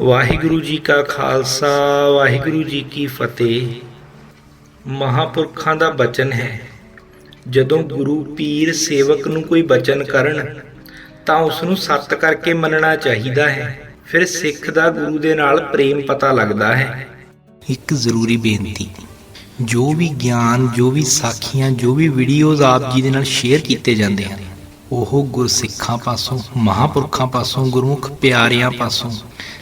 ਵਾਹਿਗੁਰੂ ਜੀ ਕਾ ਖਾਲਸਾ, ਵਾਹਿਗੁਰੂ ਜੀ ਕੀ ਫਤਿਹ। ਮਹਾਪੁਰਖਾਂ ਦਾ ਬਚਨ ਹੈ, ਜਦੋਂ ਗੁਰੂ ਪੀਰ ਸੇਵਕ ਨੂੰ ਕੋਈ ਬਚਨ ਕਰਨ, ਤਾਂ ਉਸ ਨੂੰ ਸੱਤ ਕਰਕੇ ਮੰਨਣਾ ਚਾਹੀਦਾ ਹੈ। ਫਿਰ ਸਿੱਖ ਦਾ ਗੁਰੂ ਦੇ ਨਾਲ ਪ੍ਰੇਮ ਪਤਾ ਲੱਗਦਾ ਹੈ। ਇੱਕ ਜ਼ਰੂਰੀ ਬੇਨਤੀ, ਜੋ ਵੀ ਗਿਆਨ, ਜੋ ਵੀ ਸਾਖੀਆਂ, ਜੋ ਵੀ ਵੀਡੀਓਜ਼ ਆਪ ਜੀ ਦੇ ਨਾਲ ਸ਼ੇਅਰ ਕੀਤੇ ਜਾਂਦੇ ਹਨ, ਉਹ ਗੁਰਸਿੱਖਾਂ ਪਾਸੋਂ, ਮਹਾਪੁਰਖਾਂ ਪਾਸੋਂ, ਗੁਰਮੁਖ ਪਿਆਰਿਆਂ ਪਾਸੋਂ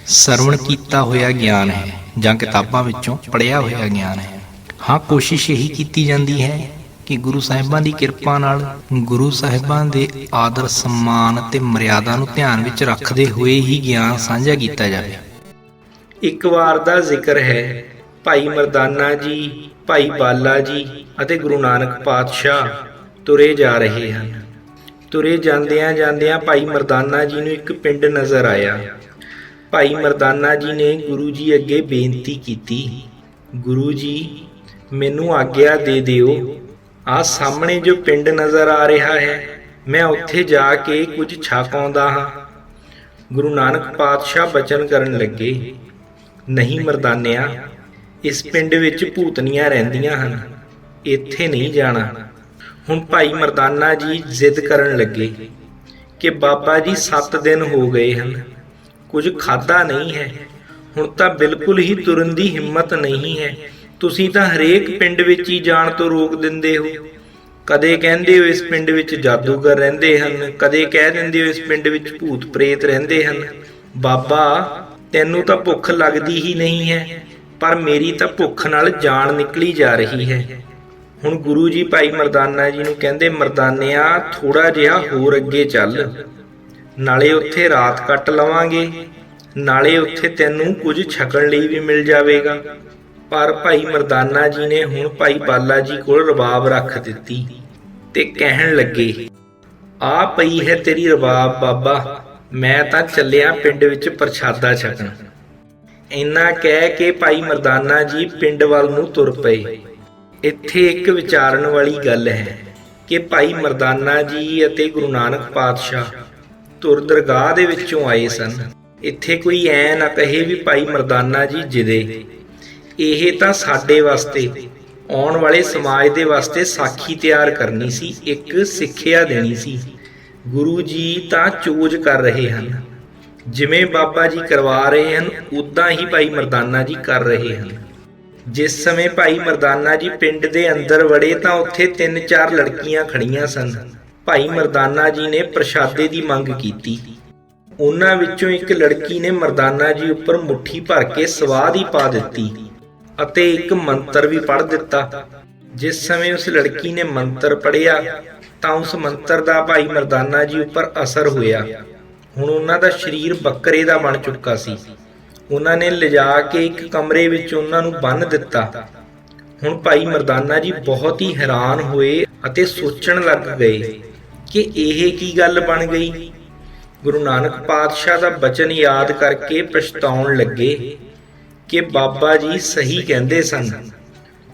ਸਰਵਣ ਕੀਤਾ ਹੋਇਆ ਗਿਆਨ ਹੈ ਜਾਂ ਕਿਤਾਬਾਂ ਵਿੱਚੋਂ ਪੜਿਆ ਹੋਇਆ ਗਿਆਨ ਹੈ। ਹਾਂ, ਕੋਸ਼ਿਸ਼ ਇਹੀ ਕੀਤੀ ਜਾਂਦੀ ਹੈ ਕਿ ਗੁਰੂ ਸਾਹਿਬਾਂ ਦੀ ਕਿਰਪਾ ਨਾਲ ਗੁਰੂ ਸਾਹਿਬਾਂ ਦੇ ਆਦਰ ਸਨਮਾਨ ਤੇ ਮਰਿਆਦਾ ਨੂੰ ਧਿਆਨ ਵਿੱਚ ਰੱਖਦੇ ਹੋਏ ਹੀ ਗਿਆਨ ਸਾਂਝਾ ਕੀਤਾ ਜਾਵੇ। ਇੱਕ ਵਾਰ ਦਾ ਜ਼ਿਕਰ ਹੈ, ਭਾਈ ਮਰਦਾਨਾ ਜੀ, ਭਾਈ ਬਾਲਾ ਜੀ ਅਤੇ ਗੁਰੂ ਨਾਨਕ ਪਾਤਸ਼ਾਹ ਤੁਰੇ ਜਾ ਰਹੇ ਹਨ। ਤੁਰੇ ਜਾਂਦਿਆਂ ਜਾਂਦਿਆਂ ਭਾਈ ਮਰਦਾਨਾ ਜੀ ਨੂੰ ਇੱਕ ਪਿੰਡ ਨਜ਼ਰ ਆਇਆ। ਭਾਈ ਮਰਦਾਨਾ ਜੀ ਨੇ ਗੁਰੂ ਜੀ ਅੱਗੇ ਬੇਨਤੀ ਕੀਤੀ, ਗੁਰੂ ਜੀ, ਮੈਨੂੰ ਆਗਿਆ ਦੇ ਦਿਓ। ਆ ਸਾਹਮਣੇ ਜੋ ਪਿੰਡ ਨਜ਼ਰ ਆ ਰਿਹਾ ਹੈ, ਮੈਂ ਉੱਥੇ ਜਾ ਕੇ ਕੁਝ ਛਕ ਆਉਂਦਾ ਹਾਂ। ਗੁਰੂ ਨਾਨਕ ਪਾਤਸ਼ਾਹ ਬਚਨ ਕਰਨ ਲੱਗੇ, ਨਹੀਂ ਮਰਦਾਨਿਆ, ਇਸ ਪਿੰਡ ਵਿੱਚ ਭੂਤਨੀਆਂ ਰਹਿੰਦੀਆਂ ਹਨ, ਇੱਥੇ ਨਹੀਂ ਜਾਣਾ। ਹੁਣ ਭਾਈ ਮਰਦਾਨਾ ਜੀ ਜ਼ਿੱਦ ਕਰਨ ਲੱਗੇ ਕਿ ਬਾਬਾ ਜੀ 7 ਦਿਨ ਹੋ ਗਏ ਹਨ। ਕੁਝ ਖਾਦਾ ਨਹੀਂ ਹੈ। ਹੁਣ ਤਾਂ ਬਿਲਕੁਲ ਹੀ ਤੁਰਨ ਦੀ ਹਿੰਮਤ ਨਹੀਂ ਹੈ। ਤੁਸੀਂ ਤਾਂ ਹਰੇਕ ਪਿੰਡ ਵਿੱਚ ਹੀ ਜਾਣ ਤੋਂ ਰੋਕ ਦਿੰਦੇ ਹੋ। ਕਦੇ ਕਹਿੰਦੇ ਹੋ ਇਸ ਪਿੰਡ ਵਿੱਚ ਜਾਦੂਗਰ ਰਹਿੰਦੇ ਹਨ, ਕਦੇ ਕਹਿ ਦਿੰਦੇ ਹੋ ਇਸ ਪਿੰਡ ਵਿੱਚ ਭੂਤ ਪ੍ਰੇਤ ਰਹਿੰਦੇ ਹਨ। ਬਾਬਾ, ਤੈਨੂੰ ਤਾਂ ਭੁੱਖ ਲੱਗਦੀ ਹੀ ਨਹੀਂ ਹੈ, ਪਰ ਮੇਰੀ ਤਾਂ ਭੁੱਖ ਨਾਲ ਜਾਨ ਨਿਕਲੀ ਜਾ ਰਹੀ ਹੈ। ਹੁਣ ਗੁਰੂ ਜੀ ਭਾਈ ਮਰਦਾਨਾ ਜੀ ਨੂੰ ਕਹਿੰਦੇ, ਮਰਦਾਨਿਆ ਥੋੜਾ ਜਿਹਾ ਹੋਰ ਅੱਗੇ ਚੱਲ। ਨਾਲੇ ਉੱਥੇ ਰਾਤ ਕੱਟ ਲਵਾਂਗੇ। ਨਾਲੇ ਉੱਥੇ ਤੈਨੂੰ ਕੁਝ ਛਕਣ ਲਈ ਵੀ ਮਿਲ ਜਾਵੇਗਾ। ਪਰ ਭਾਈ ਮਰਦਾਨਾ ਜੀ ਨੇ ਹੁਣ ਭਾਈ ਬਾਲਾ ਜੀ ਕੋਲ ਰਬਾਬ ਰੱਖ ਦਿੱਤੀ ਤੇ ਕਹਿਣ ਲੱਗੇ, ਆ ਪਈ ਹੈ ਤੇਰੀ ਰਬਾਬ ਬਾਬਾ, ਮੈਂ ਤਾਂ ਚੱਲਿਆ ਪਿੰਡ ਵਿੱਚ ਪ੍ਰਸ਼ਾਦਾ ਛਕਣ। ਇੰਨਾ ਕਹਿ ਕੇ ਭਾਈ ਮਰਦਾਨਾ ਜੀ ਪਿੰਡ ਵੱਲ ਨੂੰ ਤੁਰ ਪਏ। ਇੱਥੇ ਇੱਕ ਵਿਚਾਰਨ ਵਾਲੀ ਗੱਲ ਹੈ ਕਿ ਭਾਈ ਮਰਦਾਨਾ ਜੀ ਅਤੇ ਗੁਰੂ ਨਾਨਕ ਪਾਤਸ਼ਾਹ ਤੁਰ ਦਰਗਾਹ ਦੇ ਵਿੱਚੋਂ ਆਏ ਸਨ। ਇੱਥੇ ਕੋਈ ਐ ਨਾ ਕਹੇ ਵੀ ਭਾਈ ਮਰਦਾਨਾ ਜੀ ਜਿਦੇ। ਇਹ ਤਾਂ ਸਾਡੇ ਵਾਸਤੇ, ਆਉਣ ਵਾਲੇ ਸਮਾਜ ਦੇ ਵਾਸਤੇ ਸਾਖੀ ਤਿਆਰ ਕਰਨੀ ਸੀ, ਇੱਕ ਸਿੱਖਿਆ ਦੇਣੀ ਸੀ। ਗੁਰੂ ਜੀ ਤਾਂ ਚੋਜ ਕਰ ਰਹੇ ਹਨ। ਜਿਵੇਂ ਬਾਬਾ ਜੀ ਕਰਵਾ ਰਹੇ ਹਨ ਉਦਾਂ ਹੀ ਭਾਈ ਮਰਦਾਨਾ ਜੀ ਕਰ ਰਹੇ ਹਨ। ਜਿਸ ਸਮੇਂ ਭਾਈ ਮਰਦਾਨਾ ਜੀ ਪਿੰਡ ਦੇ ਅੰਦਰ ਵੜੇ ਤਾਂ ਉੱਥੇ ਤਿੰਨ ਚਾਰ ਲੜਕੀਆਂ ਖੜੀਆਂ ਸਨ। ਭਾਈ ਮਰਦਾਨਾ ਜੀ ਨੇ ਪ੍ਰਸ਼ਾਦੇ ਦੀ ਮੰਗ ਕੀਤੀ। ਉਹਨਾਂ ਵਿੱਚੋਂ ਇੱਕ ਲੜਕੀ ਨੇ ਮਰਦਾਨਾ ਜੀ ਉੱਪਰ ਮੁੱਠੀ ਭਰ ਕੇ ਸਵਾਦ ਹੀ ਪਾ ਦਿੱਤੀ ਅਤੇ ਇੱਕ ਮੰਤਰ ਵੀ ਪੜ੍ਹ ਦਿੱਤਾ। ਜਿਸ ਸਮੇਂ ਉਸ ਲੜਕੀ ਨੇ ਮੰਤਰ ਪੜ੍ਹਿਆ, ਤਾਂ ਉਸ ਮੰਤਰ ਦਾ ਭਾਈ ਮਰਦਾਨਾ ਜੀ ਉੱਪਰ ਅਸਰ ਹੋਇਆ। ਹੁਣ ਉਹਨਾਂ ਦਾ ਸਰੀਰ ਬੱਕਰੇ ਦਾ ਬਣ ਚੁੱਕਾ ਸੀ। ਉਹਨਾਂ ਨੇ ਲਿਜਾ ਕੇ ਇੱਕ ਕਮਰੇ ਵਿੱਚ ਉਹਨਾਂ ਨੂੰ ਬੰਨ ਦਿੱਤਾ। ਹੁਣ ਭਾਈ ਮਰਦਾਨਾ ਜੀ ਬਹੁਤ ਹੀ ਹੈਰਾਨ ਹੋਏ ਅਤੇ ਸੋਚਣ ਲੱਗ ਗਏ ਕਿ ਇਹ ਕੀ ਗੱਲ ਬਣ ਗਈ? ਗੁਰੂ ਨਾਨਕ ਪਾਤਸ਼ਾਹ ਦਾ ਬਚਨ ਯਾਦ ਕਰਕੇ ਪਛਤਾਉਣ ਲੱਗੇ ਕਿ ਬਾਬਾ ਜੀ ਸਹੀ ਕਹਿੰਦੇ ਸਨ।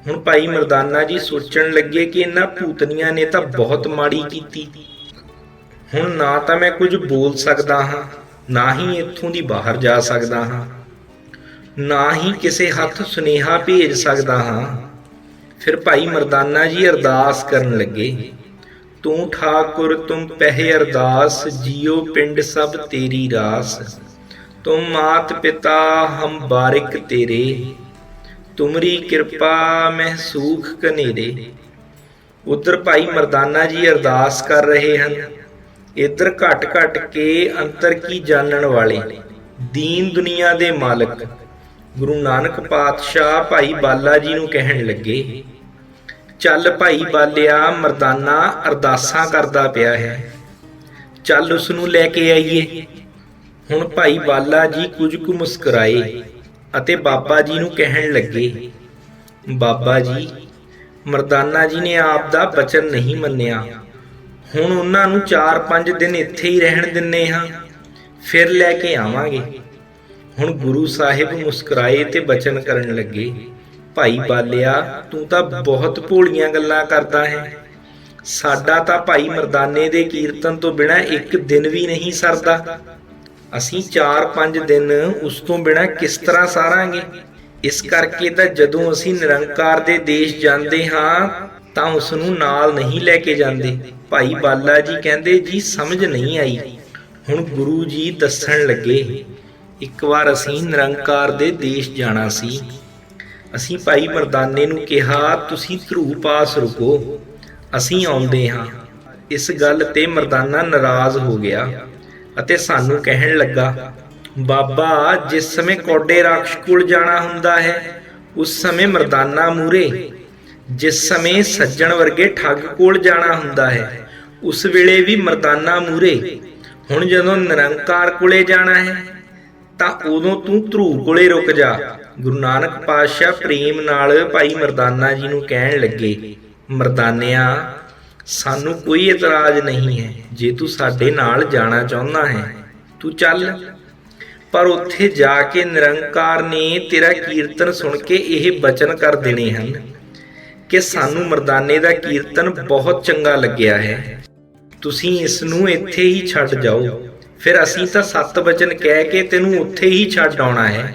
ਹੁਣ ਭਾਈ ਮਰਦਾਨਾ ਜੀ ਸੋਚਣ ਲੱਗੇ ਕਿ ਇਹਨਾਂ ਭੂਤਨੀਆਂ ਨੇ ਤਾਂ ਬਹੁਤ ਮਾੜੀ ਕੀਤੀ। ਹੁਣ ਨਾ ਤਾਂ ਮੈਂ ਕੁਝ ਬੋਲ ਸਕਦਾ ਹਾਂ, ਨਾ ਹੀ ਇੱਥੋਂ ਦੀ ਬਾਹਰ ਜਾ ਸਕਦਾ ਹਾਂ। ਨਾ ਹੀ ਕਿਸੇ ਹੱਥ ਸੁਨੇਹਾ ਭੇਜ ਸਕਦਾ ਹਾਂ। ਫਿਰ ਭਾਈ ਮਰਦਾਨਾ ਜੀ ਅਰਦਾਸ ਕਰਨ ਲੱਗੇ ਤੂੰ ਠਾਕੁਰ ਤੁਮ ਪਹਿ ਅਰਦਾਸ ਜੀਓ ਪਿੰਡ ਸਭ ਤੇਰੀ ਰਾਸ। ਤੁਮ ਮਾਤ ਪਿਤਾ, ਹਮ ਬਾਰਿਕ ਤੇਰੇ। ਤੁਮਰੀ ਕਿਰਪਾ ਮੈਂ ਸੂਖ ਕਨੇਰੇ ਉਧਰ ਭਾਈ ਮਰਦਾਨਾ ਜੀ ਅਰਦਾਸ ਕਰ ਰਹੇ ਹਨ। ਇਧਰ ਘਟ ਘਟ ਕੇ ਅੰਤਰ ਕੀ ਜਾਣਨ ਵਾਲੇ? ਦੀਨ ਦੁਨੀਆ ਦੇ ਮਾਲਕ। ਗੁਰੂ ਨਾਨਕ ਪਾਤਸ਼ਾਹ ਭਾਈ ਬਾਲਾ ਜੀ ਨੂੰ ਕਹਿਣ ਲੱਗੇ ਚੱਲ ਭਾਈ ਬਾਲਿਆ ਮਰਦਾਨਾ ਅਰਦਾਸਾਂ ਕਰਦਾ ਪਿਆ ਹੈ। ਚੱਲ ਉਸ ਨੂੰ ਲੈ ਕੇ ਆਈਏ। ਹੁਣ ਭਾਈ ਬਾਲਾ ਜੀ ਕੁਝ ਕੁ ਮੁਸਕਰਾਏ ਅਤੇ ਬਾਬਾ ਜੀ ਨੂੰ ਕਹਿਣ ਲੱਗੇ, ਬਾਬਾ ਜੀ, ਮਰਦਾਨਾ ਜੀ ਨੇ ਆਪ ਦਾ ਬਚਨ ਨਹੀਂ ਮੰਨਿਆ। ਹੁਣ ਉਹਨਾਂ ਨੂੰ 4-5 ਦਿਨ ਇੱਥੇ ਹੀ ਰਹਿਣ ਦਿੰਨੇ ਹਾਂ। ਫਿਰ ਲੈ ਕੇ ਆਵਾਂਗੇ। ਹੁਣ ਗੁਰੂ ਸਾਹਿਬ ਮੁਸਕਰਾਏ ਤੇ ਬਚਨ ਕਰਨ ਲੱਗੇ। ਭਾਈ ਬਾਲਿਆ, ਤੂੰ ਤਾਂ ਬਹੁਤ ਭੋਲੀਆਂ ਗੱਲਾਂ ਕਰਦਾ ਹੈ। ਸਾਡਾ ਤਾਂ ਭਾਈ ਮਰਦਾਨੇ ਦੇ ਕੀਰਤਨ ਤੋਂ ਬਿਨਾ ਇੱਕ ਦਿਨ ਵੀ ਨਹੀਂ ਸਰਦਾ। ਅਸੀਂ 4-5 ਦਿਨ ਉਸ ਤੋਂ ਬਿਨਾ ਕਿਸ ਤਰ੍ਹਾਂ ਸਾਰਾਂਗੇ? ਇਸ ਕਰਕੇ ਤਾਂ ਜਦੋਂ ਅਸੀਂ ਨਿਰੰਕਾਰ ਦੇ ਦੇਸ਼ ਜਾਂਦੇ ਹਾਂ, ਤਾਂ ਉਸ ਨੂੰ ਨਾਲ ਨਹੀਂ ਲੈ ਕੇ ਜਾਂਦੇ। ਭਾਈ ਬਾਲਾ ਜੀ ਕਹਿੰਦੇ, ਜੀ, ਸਮਝ ਨਹੀਂ ਆਈ। ਹੁਣ ਗੁਰੂ ਜੀ ਦੱਸਣ ਲੱਗੇ, ਇੱਕ ਵਾਰ ਅਸੀਂ ਨਿਰੰਕਾਰ ਦੇ ਦੇਸ਼ ਜਾਣਾ ਸੀ। ਅਸੀਂ ਭਾਈ ਮਰਦਾਨੇ ਨੂੰ ਕਿਹਾ, ਤੁਸੀਂ ਧਰੂ ਪਾਸ ਰੁਕੋ। ਅਸੀਂ ਆਉਂਦੇ ਹਾਂ। ਇਸ ਗੱਲ ਤੇ ਮਰਦਾਨਾ ਨਾਰਾਜ਼ ਹੋ ਗਿਆ ਅਤੇ ਸਾਨੂੰ ਕਹਿਣ ਲੱਗਾ, ਬਾਬਾ, ਜਿਸ ਸਮੇਂ ਕੋਡੇ ਰਾਖਸ਼ ਕੋਲ ਜਾਣਾ ਹੁੰਦਾ ਹੈ, ਉਸ ਸਮੇਂ ਮਰਦਾਨਾ ਮੂਰੇ। ਜਿਸ ਸਮੇਂ ਸੱਜਣ ਵਰਗੇ ਠੱਗ ਕੋਲ ਜਾਣਾ ਹੁੰਦਾ ਹੈ, ਉਸ ਵੇਲੇ ਵੀ ਮਰਦਾਨਾ ਮੂਰੇ। ਹੁਣ ਜਦੋਂ ਨਿਰੰਕਾਰ ਕੋਲੇ ਜਾਣਾ ਹੈ ਤਾਂ ਉਦੋਂ ਤੂੰ ਧਰੂ ਕੋਲੇ ਰੁਕ ਜਾ। ਗੁਰੂ ਨਾਨਕ ਪਾਤਸ਼ਾਹ ਪ੍ਰੇਮ ਨਾਲ ਭਾਈ ਮਰਦਾਨਾ ਜੀ ਨੂੰ ਕਹਿਣ ਲੱਗੇ, ਮਰਦਾਨਿਆ, ਸਾਨੂੰ ਕੋਈ ਇਤਰਾਜ਼ ਨਹੀਂ ਹੈ। ਜੇ ਤੂੰ ਸਾਡੇ ਨਾਲ ਜਾਣਾ ਚਾਹੁੰਦਾ ਹੈ, ਤੂੰ ਚੱਲ। ਪਰ ਉੱਥੇ ਜਾ ਕੇ ਨਿਰੰਕਾਰ ਨੇ ਤੇਰਾ ਕੀਰਤਨ ਸੁਣ ਕੇ ਇਹ ਬਚਨ ਕਰ ਦੇਣੇ ਹਨ ਕਿ ਸਾਨੂੰ ਮਰਦਾਨੇ ਦਾ ਕੀਰਤਨ ਬਹੁਤ ਚੰਗਾ ਲੱਗਿਆ ਹੈ। ਤੁਸੀਂ ਇਸ ਨੂੰ ਇੱਥੇ ਹੀ ਛੱਡ ਜਾਓ। ਫਿਰ ਅਸੀਂ ਤਾਂ ਸੱਤ ਵਚਨ ਕਹਿ ਕੇ ਤੈਨੂੰ ਉੱਥੇ ਹੀ ਛੱਡ ਆਉਣਾ ਹੈ।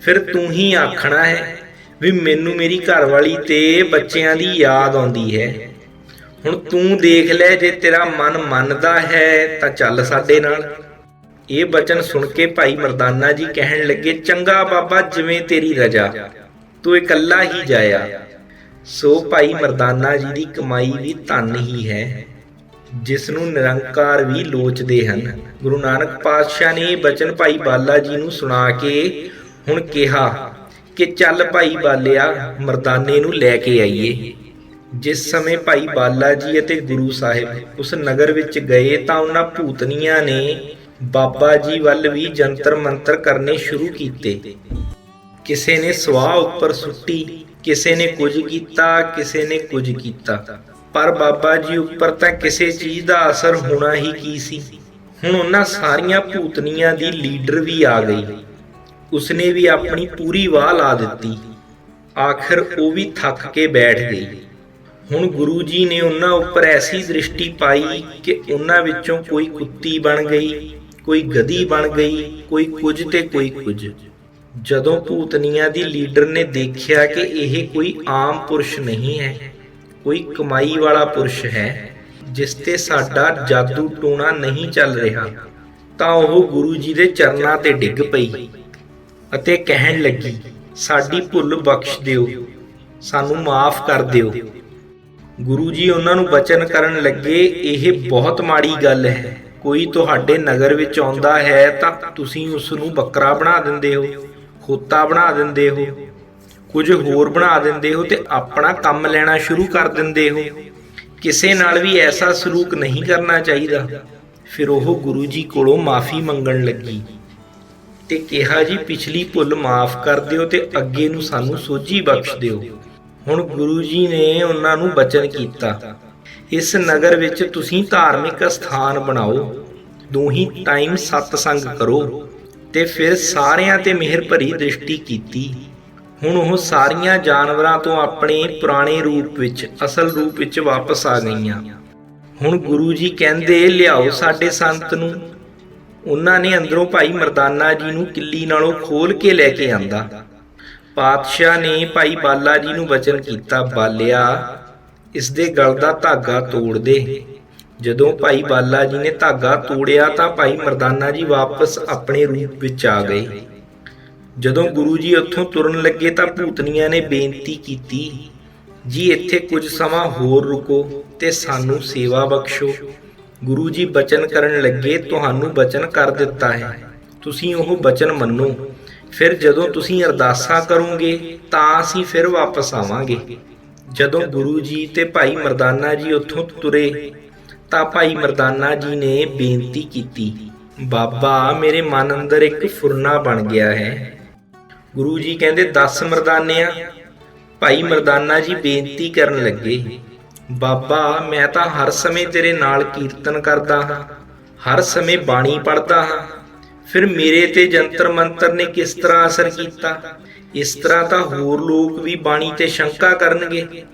ਫਿਰ ਤੂੰ ਹੀ ਆਖਣਾ ਹੈ ਵੀ ਮੈਨੂੰ ਮੇਰੀ ਘਰਵਾਲੀ ਤੇ ਬੱਚਿਆਂ ਦੀ ਯਾਦ ਆਉਂਦੀ ਹੈ। ਹੁਣ ਤੂੰ ਦੇਖ ਲੈ ਜੇ ਤੇਰਾ ਮਨ ਮੰਨਦਾ ਹੈ ਤਾਂ ਚੱਲ ਸਾਡੇ ਨਾਲ। ਇਹ ਬਚਨ ਸੁਣ ਕੇ ਭਾਈ ਮਰਦਾਨਾ ਜੀ ਕਹਿਣ ਲੱਗੇ, ਚੰਗਾ ਬਾਬਾ, ਜਿਵੇਂ ਤੇਰੀ ਰਜਾ। ਤੂੰ ਇਕੱਲਾ ਹੀ ਜਾਇਆ। ਸੋ ਭਾਈ ਮਰਦਾਨਾ ਜੀ ਦੀ ਕਮਾਈ ਵੀ ਧਨ ਹੀ ਹੈ। ਜਿਸ ਨੂੰ ਨਿਰੰਕਾਰ ਵੀ ਲੋਚਦੇ ਹਨ। ਗੁਰੂ ਨਾਨਕ ਪਾਤਸ਼ਾਹ ਨੇ ਇਹ ਬਚਨ ਭਾਈ ਬਾਲਾ ਜੀ ਨੂੰ ਸੁਣਾ ਕੇ ਹੁਣ ਕਿਹਾ ਕਿ ਚੱਲ ਭਾਈ ਬਾਲਿਆ, ਮਰਦਾਨੇ ਨੂੰ ਲੈ ਕੇ ਆਈਏ। ਜਿਸ ਸਮੇਂ ਭਾਈ ਬਾਲਾ ਜੀ ਅਤੇ ਗੁਰੂ ਸਾਹਿਬ ਉਸ ਨਗਰ ਵਿੱਚ ਗਏ ਤਾਂ ਉਹਨਾਂ ਭੂਤਨੀਆਂ ਨੇ ਬਾਬਾ ਜੀ ਵੱਲ ਵੀ ਜੰਤਰ ਮੰਤਰ ਕਰਨੇ ਸ਼ੁਰੂ ਕੀਤੇ। ਕਿਸੇ ਨੇ ਸਵਾਹ ਉੱਪਰ ਸੁੱਟੀ, ਕਿਸੇ ਨੇ ਕੁਝ ਕੀਤਾ, ਕਿਸੇ ਨੇ ਕੁਝ ਕੀਤਾ। ਪਰ ਬਾਬਾ ਜੀ ਉੱਪਰ ਤਾਂ ਕਿਸੇ ਚੀਜ਼ ਦਾ ਅਸਰ ਹੋਣਾ ਹੀ ਕੀ ਸੀ? ਹੁਣ ਉਹਨਾਂ ਸਾਰੀਆਂ ਭੂਤਨੀਆਂ ਦੀ ਲੀਡਰ ਵੀ ਆ ਗਈ। ਉਸਨੇ ਵੀ ਆਪਣੀ ਪੂਰੀ ਵਾਹ ਲਾ ਦਿੱਤੀ। ਆਖਰ ਉਹ ਵੀ ਥੱਕ ਕੇ ਬੈਠ ਗਈ। ਹੁਣ ਗੁਰੂ ਜੀ ਨੇ ਉਹਨਾਂ ਉੱਪਰ ਐਸੀ ਦ੍ਰਿਸ਼ਟੀ ਪਾਈ ਕਿ ਉਹਨਾਂ ਵਿੱਚੋਂ ਕੋਈ ਕੁੱਤੀ ਬਣ ਗਈ, ਕੋਈ ਗਧੀ ਬਣ ਗਈ, ਕੋਈ ਕੁਝ ਤੇ ਕੋਈ ਕੁਝ। ਜਦੋਂ ਭੂਤਨੀਆਂ ਦੀ ਲੀਡਰ ਨੇ ਦੇਖਿਆ ਕਿ ਇਹ ਕੋਈ ਆਮ ਪੁਰਸ਼ ਨਹੀਂ ਹੈ ਕੋਈ ਕਮਾਈ ਵਾਲਾ ਪੁਰਸ਼ ਹੈ, ਜਿਸ ਤੇ ਸਾਡਾ ਜਾਦੂ ਟੋਣਾ ਨਹੀਂ ਚੱਲ ਰਿਹਾ, ਤਾਂ ਉਹ ਗੁਰੂ ਜੀ ਦੇ ਚਰਨਾਂ ਤੇ ਡਿੱਗ ਪਈ ਅਤੇ ਕਹਿਣ ਲੱਗੀ, ਸਾਡੀ ਭੁੱਲ ਬਖਸ਼ ਦਿਓ, ਸਾਨੂੰ ਮਾਫ ਕਰ ਦਿਓ। ਗੁਰੂ ਜੀ ਉਹਨਾਂ ਨੂੰ ਬਚਨ ਕਰਨ ਲੱਗੇ, ਇਹ ਬਹੁਤ ਮਾੜੀ ਗੱਲ ਹੈ, ਕੋਈ ਤੁਹਾਡੇ ਨਗਰ ਵਿੱਚ ਆਉਂਦਾ ਹੈ ਤਾਂ ਤੁਸੀਂ ਉਸ ਨੂੰ ਬੱਕਰਾ ਬਣਾ ਦਿੰਦੇ ਹੋ, ਖੋਤਾ ਬਣਾ ਦਿੰਦੇ ਹੋ ਕੁਝ ਹੋਰ ਬਣਾ ਦਿੰਦੇ ਹੋ ਤੇ ਆਪਣਾ ਕੰਮ ਲੈਣਾ ਸ਼ੁਰੂ ਕਰ ਦਿੰਦੇ ਹੋ। ਕਿਸੇ ਨਾਲ ਵੀ ਐਸਾ ਸਲੂਕ ਨਹੀਂ ਕਰਨਾ ਚਾਹੀਦਾ। ਫਿਰ ਉਹ ਗੁਰੂ ਜੀ ਕੋਲੋਂ ਮਾਫੀ ਮੰਗਣ ਲੱਗੀ ਤੇ ਕਿਹਾ, ਜੀ, ਪਿਛਲੀ ਭੁੱਲ ਮਾਫ ਕਰ ਦਿਓ ਤੇ ਅੱਗੇ ਨੂੰ ਸਾਨੂੰ ਸੋਝੀ ਬਖਸ਼ ਦਿਓ। ਹੁਣ ਗੁਰੂ ਜੀ ਨੇ ਉਹਨਾਂ ਨੂੰ ਬਚਨ ਕੀਤਾ। ਇਸ ਨਗਰ ਵਿੱਚ ਤੁਸੀਂ ਧਾਰਮਿਕ ਸਥਾਨ ਬਣਾਓ, ਦੋਹੀ ਟਾਈਮ ਸਤਸੰਗ ਕਰੋ ਤੇ ਫਿਰ ਸਾਰਿਆਂ ਤੇ ਮਿਹਰ ਭਰੀ ਦ੍ਰਿਸ਼ਟੀ ਕੀਤੀ। ਹੁਣ ਉਹ ਸਾਰੀਆਂ ਜਾਨਵਰਾਂ ਤੋਂ ਆਪਣੇ ਪੁਰਾਣੇ ਰੂਪ ਵਿੱਚ, ਅਸਲ ਰੂਪ ਵਿੱਚ ਵਾਪਸ ਆ ਗਈਆਂ। ਹੁਣ ਗੁਰੂ ਜੀ ਕਹਿੰਦੇ, ਲਿਆਓ ਸਾਡੇ ਸੰਤ ਨੂੰ। ਉਹਨਾਂ ਨੇ ਅੰਦਰੋਂ ਭਾਈ ਮਰਦਾਨਾ ਜੀ ਨੂੰ ਕਿੱਲੀ ਨਾਲੋਂ ਖੋਲ ਕੇ ਲੈ ਕੇ ਆਂਦਾ। ਪਾਤਸ਼ਾਹ ਨੇ ਭਾਈ ਬਾਲਾ ਜੀ ਨੂੰ ਵਚਨ ਕੀਤਾ, ਬਾਲਿਆ, ਇਸ ਦੇ ਗਲ ਦਾ ਧਾਗਾ ਤੋੜ ਦੇ। ਜਦੋਂ ਭਾਈ ਬਾਲਾ ਜੀ ਨੇ ਧਾਗਾ ਤੋੜਿਆ ਤਾਂ ਭਾਈ ਮਰਦਾਨਾ ਜੀ ਵਾਪਸ ਆਪਣੇ ਰੂਪ ਵਿੱਚ ਆ ਗਏ। ਜਦੋਂ ਗੁਰੂ ਜੀ ਉੱਥੋਂ ਤੁਰਨ ਲੱਗੇ ਤਾਂ ਭੂਤਨੀਆਂ ਨੇ ਬੇਨਤੀ ਕੀਤੀ, ਜੀ, ਇੱਥੇ ਕੁਝ ਸਮਾਂ ਹੋਰ ਰੁਕੋ ਤੇ ਸਾਨੂੰ ਸੇਵਾ ਬਖਸ਼ੋ। ਗੁਰੂ ਜੀ ਬਚਨ ਕਰਨ ਲੱਗੇ ਤੁਹਾਨੂੰ ਬਚਨ ਕਰ ਦਿੱਤਾ ਹੈ। ਤੁਸੀਂ ਉਹ ਬਚਨ ਮੰਨੋ। ਫਿਰ ਜਦੋਂ ਤੁਸੀਂ ਅਰਦਾਸਾਂ ਕਰੋਗੇ ਤਾਂ ਅਸੀਂ ਫਿਰ ਵਾਪਸ ਆਵਾਂਗੇ। ਜਦੋਂ ਗੁਰੂ ਜੀ ਤੇ ਭਾਈ ਮਰਦਾਨਾ ਜੀ ਉੱਥੋਂ ਤੁਰੇ, ਤਾਂ ਭਾਈ ਮਰਦਾਨਾ ਜੀ ਨੇ ਬੇਨਤੀ ਕੀਤੀ, ਬਾਬਾ, ਮੇਰੇ ਮਨ ਅੰਦਰ ਇੱਕ ਫੁਰਨਾ ਬਣ ਗਿਆ ਹੈ। ਗੁਰੂ ਜੀ ਕਹਿੰਦੇ 10 ਮਰਦਾਨਿਆਂ, ਭਾਈ ਮਰਦਾਨਾ ਜੀ ਬੇਨਤੀ ਕਰਨ ਲੱਗੇ, ਬਾਬਾ, ਮੈਂ ਤਾਂ ਹਰ ਸਮੇਂ ਤੇਰੇ ਨਾਲ ਕੀਰਤਨ ਕਰਦਾ ਹਾਂ, ਹਰ ਸਮੇਂ ਬਾਣੀ ਪੜ੍ਹਦਾ ਹਾਂ। ਫਿਰ ਮੇਰੇ ਤੇ ਜੰਤਰ ਮੰਤਰ ਨੇ ਕਿਸ ਤਰ੍ਹਾਂ ਅਸਰ ਕੀਤਾ? ਇਸ ਤਰ੍ਹਾਂ ਤਾਂ ਹੋਰ ਲੋਕ ਵੀ ਬਾਣੀ ਤੇ ਸ਼ੰਕਾ ਕਰਨਗੇ।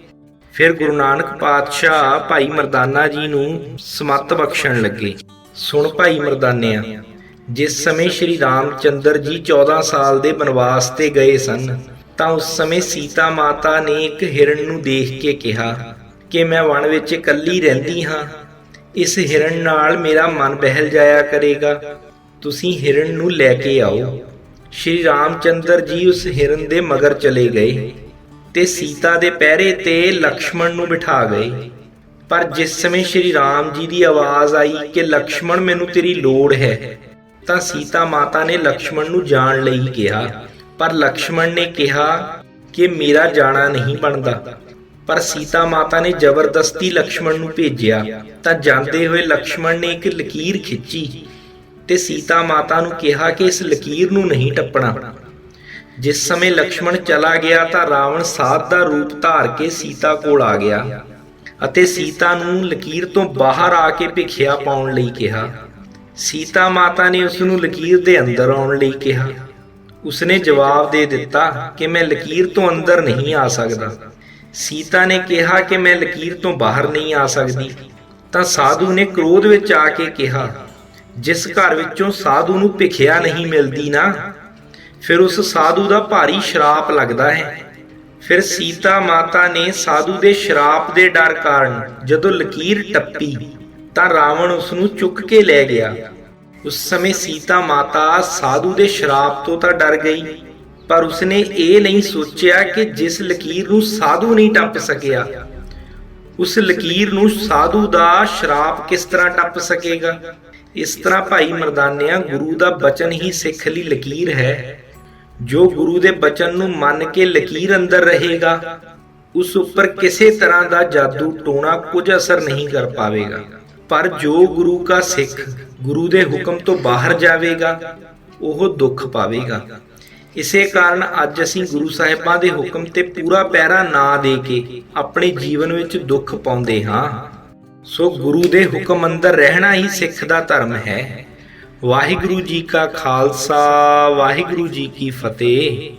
ਫਿਰ ਗੁਰੂ ਨਾਨਕ ਪਾਤਸ਼ਾਹ ਭਾਈ ਮਰਦਾਨਾ ਜੀ ਨੂੰ ਸਮੱਤ ਬਖਸ਼ਣ ਲੱਗੇ। ਸੁਣ ਭਾਈ ਮਰਦਾਨਿਆਂ ਜਿਸ ਸਮੇਂ ਸ਼੍ਰੀ ਰਾਮਚੰਦਰ ਜੀ 14 ਸਾਲ ਦੇ ਬਨਵਾਸ ਤੇ ਗਏ ਸਨ, ਤਾਂ ਉਸ ਸਮੇਂ ਸੀਤਾ ਮਾਤਾ ਨੇ ਇੱਕ ਹਿਰਨ ਨੂੰ ਦੇਖ ਕੇ ਕਿਹਾ ਕਿ ਮੈਂ ਵਣ ਵਿੱਚ ਇਕੱਲੀ ਰਹਿੰਦੀ ਹਾਂ। ਇਸ ਹਿਰਨ ਨਾਲ ਮੇਰਾ ਮਨ ਬਹਿਲ ਜਾਇਆ ਕਰੇਗਾ। ਤੁਸੀਂ ਹਿਰਨ ਨੂੰ ਲੈ ਕੇ ਆਓ। ਸ਼੍ਰੀ ਰਾਮਚੰਦਰ ਜੀ ਉਸ ਹਿਰਨ ਦੇ ਮਗਰ ਚਲੇ ਗਏ ਤੇ ਸੀਤਾ ਦੇ ਪਹਿਰੇ ਤੇ ਲਕਸ਼ਮਣ ਨੂੰ ਬਿਠਾ ਗਏ। ਪਰ ਜਿਸ ਸਮੇਂ ਸ਼੍ਰੀ ਰਾਮ ਜੀ ਦੀ ਆਵਾਜ਼ ਆਈ ਕਿ ਲਕਸ਼ਮਣ, ਮੈਨੂੰ ਤੇਰੀ ਲੋੜ ਹੈ ਤਾਂ ਸੀਤਾ ਮਾਤਾ ਨੇ ਲਕਸ਼ਮਣ ਨੂੰ ਜਾਣ ਲਈ ਕਿਹਾ। ਪਰ ਲਕਸ਼ਮਣ ਨੇ ਕਿਹਾ ਕਿ ਮੇਰਾ ਜਾਣਾ ਨਹੀਂ ਬਣਦਾ। ਪਰ ਸੀਤਾ ਮਾਤਾ ਨੇ ਜ਼ਬਰਦਸਤੀ ਲਕਸ਼ਮਣ ਨੂੰ ਭੇਜਿਆ। ਤਾਂ ਜਾਂਦੇ ਹੋਏ ਲਕਸ਼ਮਣ ਨੇ ਇੱਕ ਲਕੀਰ ਖਿੱਚੀ ਤੇ ਸੀਤਾ ਮਾਤਾ ਨੂੰ ਕਿਹਾ ਕਿ ਇਸ ਲਕੀਰ ਨੂੰ ਨਹੀਂ ਟੱਪਣਾ। ਜਿਸ ਸਮੇਂ ਲਕਸ਼ਮਣ ਚਲਾ ਗਿਆ ਤਾਂ ਰਾਵਣ ਸਾਧ ਦਾ ਰੂਪ ਧਾਰ ਕੇ ਸੀਤਾ ਕੋਲ ਆ ਗਿਆ ਅਤੇ ਸੀਤਾ ਨੂੰ ਲਕੀਰ ਤੋਂ ਬਾਹਰ ਆ ਕੇ ਭਿਖਿਆ ਪਾਉਣ ਲਈ ਕਿਹਾ। ਸੀਤਾ ਮਾਤਾ ਨੇ ਉਸ ਨੂੰ ਲਕੀਰ ਦੇ ਅੰਦਰ ਆਉਣ ਲਈ ਕਿਹਾ। ਉਸਨੇ ਜਵਾਬ ਦੇ ਦਿੱਤਾ ਕਿ ਮੈਂ ਲਕੀਰ ਤੋਂ ਅੰਦਰ ਨਹੀਂ ਆ ਸਕਦਾ। ਸੀਤਾ ਨੇ ਕਿਹਾ ਕਿ ਮੈਂ ਲਕੀਰ ਤੋਂ ਬਾਹਰ ਨਹੀਂ ਆ ਸਕਦੀ। ਤਾਂ ਸਾਧੂ ਨੇ ਕ੍ਰੋਧ ਵਿੱਚ ਆ ਕੇ ਕਿਹਾ, ਜਿਸ ਘਰ ਵਿੱਚੋਂ ਸਾਧੂ ਨੂੰ ਭਿਖਿਆ ਨਹੀਂ ਮਿਲਦੀ ਨਾ, ਫਿਰ ਉਸ ਸਾਧੂ ਦਾ ਭਾਰੀ ਸ਼ਰਾਪ ਲੱਗਦਾ ਹੈ। ਫਿਰ ਸੀਤਾ ਮਾਤਾ ਨੇ ਸਾਧੂ ਦੇ ਸ਼ਰਾਪ ਦੇ ਡਰ ਕਾਰਨ ਜਦੋਂ ਲਕੀਰ ਟੱਪੀ, ਤਾਂ ਰਾਵਣ ਉਸ ਨੂੰ ਚੁੱਕ ਕੇ ਲੈ ਗਿਆ। ਉਸ ਸਮੇਂ ਸੀਤਾ ਮਾਤਾ ਸਾਧੂ ਦੇ ਸ਼ਰਾਪ ਤੋਂ ਤਾਂ ਡਰ ਗਈ, ਪਰ ਉਸਨੇ ਇਹ ਨਹੀਂ ਸੋਚਿਆ ਕਿ ਜਿਸ ਲਕੀਰ ਨੂੰ ਸਾਧੂ ਨਹੀਂ ਟੱਪ ਸਕਿਆ, ਉਸ ਲਕੀਰ ਨੂੰ ਸਾਧੂ ਦਾ ਸ਼ਰਾਪ ਕਿਸ ਤਰ੍ਹਾਂ ਟੱਪ ਸਕੇਗਾ? ਇਸ ਤਰ੍ਹਾਂ ਭਾਈ ਮਰਦਾਨਿਆ, ਗੁਰੂ ਦਾ ਬਚਨ ਹੀ ਸਿੱਖ ਲਈ ਲਕੀਰ ਹੈ। ਜੋ ਗੁਰੂ ਦੇ ਬਚਨ ਨੂੰ ਮੰਨ ਕੇ ਲਕੀਰ ਅੰਦਰ ਰਹੇਗਾ, ਉਸ ਉੱਪਰ ਕਿਸੇ ਤਰ੍ਹਾਂ ਦਾ ਜਾਦੂ ਟੋਣਾ ਕੁਝ ਅਸਰ ਨਹੀਂ ਕਰ ਪਾਵੇਗਾ। ਪਰ ਜੋ ਗੁਰੂ ਕਾ ਸਿੱਖ ਗੁਰੂ ਦੇ ਹੁਕਮ ਤੋਂ ਬਾਹਰ ਜਾਵੇਗਾ, ਉਹ ਦੁੱਖ ਪਾਵੇਗਾ। ਇਸੇ ਕਾਰਨ ਅੱਜ ਅਸੀਂ ਗੁਰੂ ਸਾਹਿਬਾਂ ਦੇ ਹੁਕਮ ਤੇ ਪੂਰਾ ਪੈਰਾ ਨਾ ਦੇ ਕੇ ਆਪਣੇ ਜੀਵਨ ਵਿੱਚ ਦੁੱਖ ਪਾਉਂਦੇ ਹਾਂ। ਸੋ ਗੁਰੂ ਦੇ ਹੁਕਮ ਅੰਦਰ ਰਹਿਣਾ ਹੀ ਸਿੱਖ ਦਾ ਧਰਮ ਹੈ। ਵਾਹਿਗੁਰੂ ਜੀ ਕਾ ਖਾਲਸਾ, ਵਾਹਿਗੁਰੂ ਜੀ ਕੀ ਫਤਿਹ।